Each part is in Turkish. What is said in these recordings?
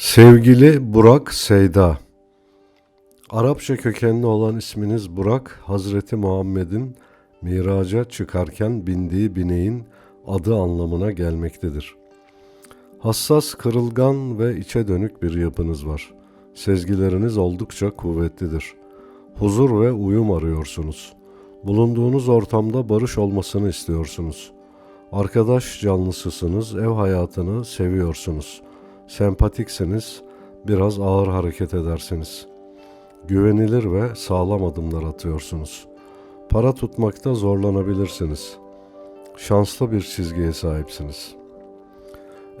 Sevgili Burak Seyda Arapça kökenli olan isminiz Burak, Hazreti Muhammed'in miraca çıkarken bindiği bineğin adı anlamına gelmektedir. Hassas, kırılgan ve içe dönük bir yapınız var. Sezgileriniz oldukça kuvvetlidir. Huzur ve uyum arıyorsunuz. Bulunduğunuz ortamda barış olmasını istiyorsunuz. Arkadaş canlısısınız, ev hayatını seviyorsunuz. Sempatiksiniz, biraz ağır hareket edersiniz. Güvenilir ve sağlam adımlar atıyorsunuz. Para tutmakta zorlanabilirsiniz. Şanslı bir çizgiye sahipsiniz.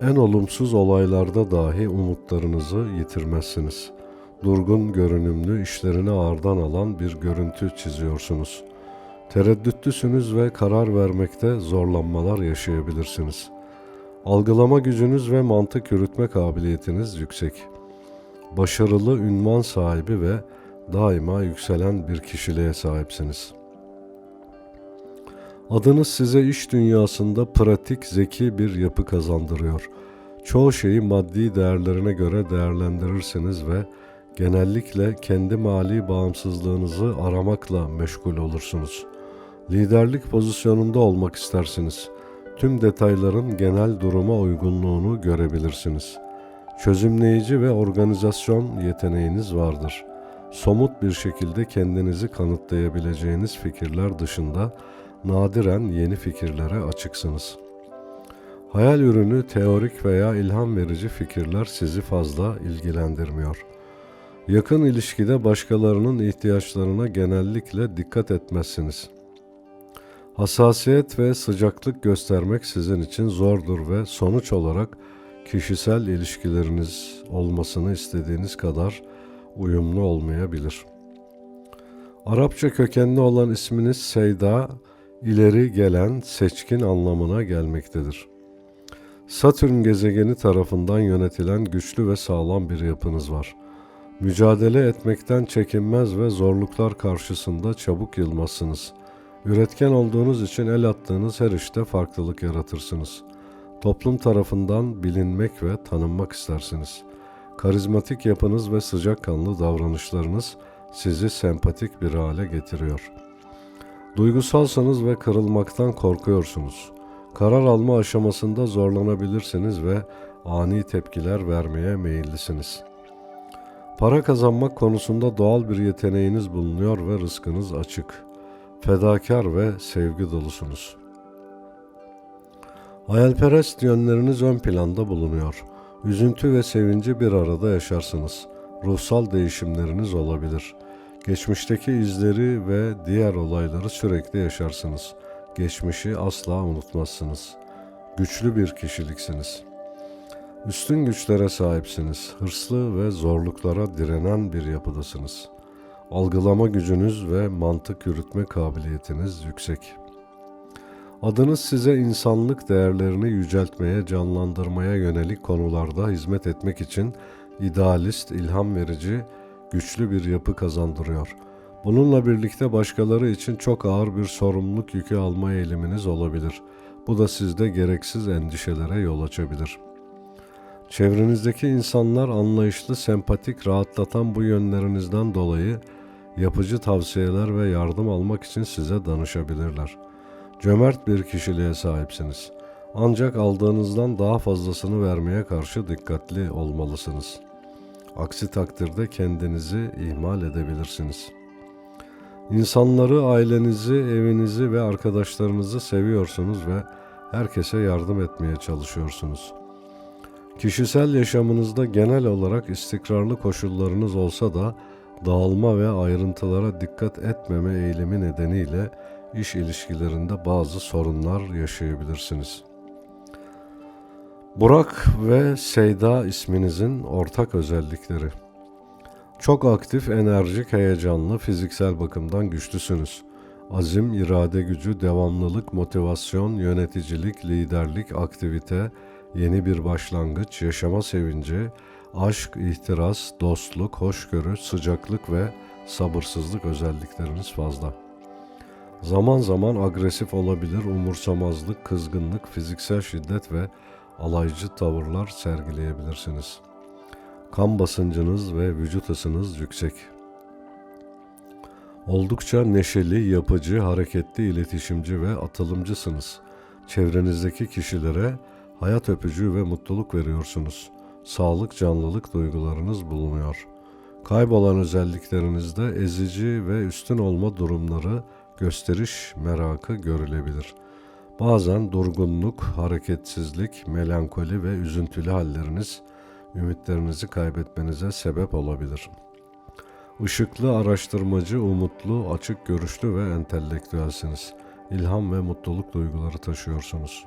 En olumsuz olaylarda dahi umutlarınızı yitirmezsiniz. Durgun görünümlü işlerini ağırdan alan bir görüntü çiziyorsunuz. Tereddütlüsünüz ve karar vermekte zorlanmalar yaşayabilirsiniz. Algılama gücünüz ve mantık yürütme kabiliyetiniz yüksek. Başarılı ünvan sahibi ve daima yükselen bir kişiliğe sahipsiniz. Adınız size iş dünyasında pratik, zeki bir yapı kazandırıyor. Çoğu şeyi maddi değerlerine göre değerlendirirsiniz ve genellikle kendi mali bağımsızlığınızı aramakla meşgul olursunuz. Liderlik pozisyonunda olmak istersiniz. Tüm detayların genel duruma uygunluğunu görebilirsiniz. Çözümleyici ve organizasyon yeteneğiniz vardır. Somut bir şekilde kendinizi kanıtlayabileceğiniz fikirler dışında nadiren yeni fikirlere açıksınız. Hayal ürünü teorik veya ilham verici fikirler sizi fazla ilgilendirmiyor. Yakın ilişkide başkalarının ihtiyaçlarına genellikle dikkat etmezsiniz. Hassasiyet ve sıcaklık göstermek sizin için zordur ve sonuç olarak kişisel ilişkileriniz olmasını istediğiniz kadar uyumlu olmayabilir. Arapça kökenli olan isminiz Seyda, ileri gelen, seçkin anlamına gelmektedir. Satürn gezegeni tarafından yönetilen güçlü ve sağlam bir yapınız var. Mücadele etmekten çekinmez ve zorluklar karşısında çabuk yılmazsınız. Üretken olduğunuz için el attığınız her işte farklılık yaratırsınız. Toplum tarafından bilinmek ve tanınmak istersiniz. Karizmatik yapınız ve sıcakkanlı davranışlarınız sizi sempatik bir hale getiriyor. Duygusalsınız ve kırılmaktan korkuyorsunuz. Karar alma aşamasında zorlanabilirsiniz ve ani tepkiler vermeye meyillisiniz. Para kazanmak konusunda doğal bir yeteneğiniz bulunuyor ve rızkınız açık. Fedakar ve sevgi dolusunuz. Hayalperest yönleriniz ön planda bulunuyor. Üzüntü ve sevinci bir arada yaşarsınız. Ruhsal değişimleriniz olabilir. Geçmişteki izleri ve diğer olayları sürekli yaşarsınız. Geçmişi asla unutmazsınız. Güçlü bir kişiliksiniz. Üstün güçlere sahipsiniz. Hırslı ve zorluklara direnen bir yapıdasınız. Algılama gücünüz ve mantık yürütme kabiliyetiniz yüksek. Adınız size insanlık değerlerini yüceltmeye, canlandırmaya yönelik konularda hizmet etmek için idealist, ilham verici, güçlü bir yapı kazandırıyor. Bununla birlikte başkaları için çok ağır bir sorumluluk yükü alma eğiliminiz olabilir. Bu da sizde gereksiz endişelere yol açabilir. Çevrenizdeki insanlar anlayışlı, sempatik, rahatlatan bu yönlerinizden dolayı yapıcı tavsiyeler ve yardım almak için size danışabilirler. Cömert bir kişiliğe sahipsiniz. Ancak aldığınızdan daha fazlasını vermeye karşı dikkatli olmalısınız. Aksi takdirde kendinizi ihmal edebilirsiniz. İnsanları, ailenizi, evinizi ve arkadaşlarınızı seviyorsunuz ve herkese yardım etmeye çalışıyorsunuz. Kişisel yaşamınızda genel olarak istikrarlı koşullarınız olsa da dağılma ve ayrıntılara dikkat etmeme eğilimi nedeniyle iş ilişkilerinde bazı sorunlar yaşayabilirsiniz. Burak ve Seyda isminizin ortak özellikleri. Çok aktif, enerjik, heyecanlı, fiziksel bakımdan güçlüsünüz. Azim, irade gücü, devamlılık, motivasyon, yöneticilik, liderlik, aktivite, yeni bir başlangıç, yaşama sevinci, aşk, ihtiras, dostluk, hoşgörü, sıcaklık ve sabırsızlık özellikleriniz fazla. Zaman zaman agresif olabilir, umursamazlık, kızgınlık, fiziksel şiddet ve alaycı tavırlar sergileyebilirsiniz. Kan basıncınız ve vücut ısınız yüksek. Oldukça neşeli, yapıcı, hareketli, iletişimci ve atılımcısınız. Çevrenizdeki kişilere hayat öpücüğü ve mutluluk veriyorsunuz. Sağlık, canlılık duygularınız bulunuyor. Kaybolan özelliklerinizde ezici ve üstün olma durumları, gösteriş merakı görülebilir. Bazen durgunluk, hareketsizlik, melankoli ve üzüntülü halleriniz ümitlerinizi kaybetmenize sebep olabilir. Işıklı, araştırmacı, umutlu, açık görüşlü ve entelektüelsiniz. İlham ve mutluluk duyguları taşıyorsunuz.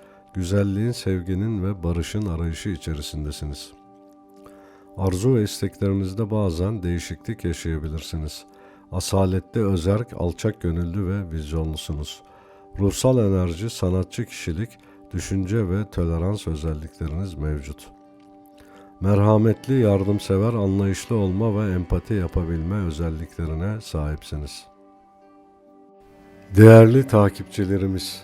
Güzelliğin, sevginin ve barışın arayışı içerisindesiniz. Arzu ve isteklerinizde bazen değişiklik yaşayabilirsiniz. Asaletli, özerk, alçak gönüllü ve vizyonlusunuz. Ruhsal enerji, sanatçı kişilik, düşünce ve tolerans özellikleriniz mevcut. Merhametli, yardımsever, anlayışlı olma ve empati yapabilme özelliklerine sahipsiniz. Değerli takipçilerimiz,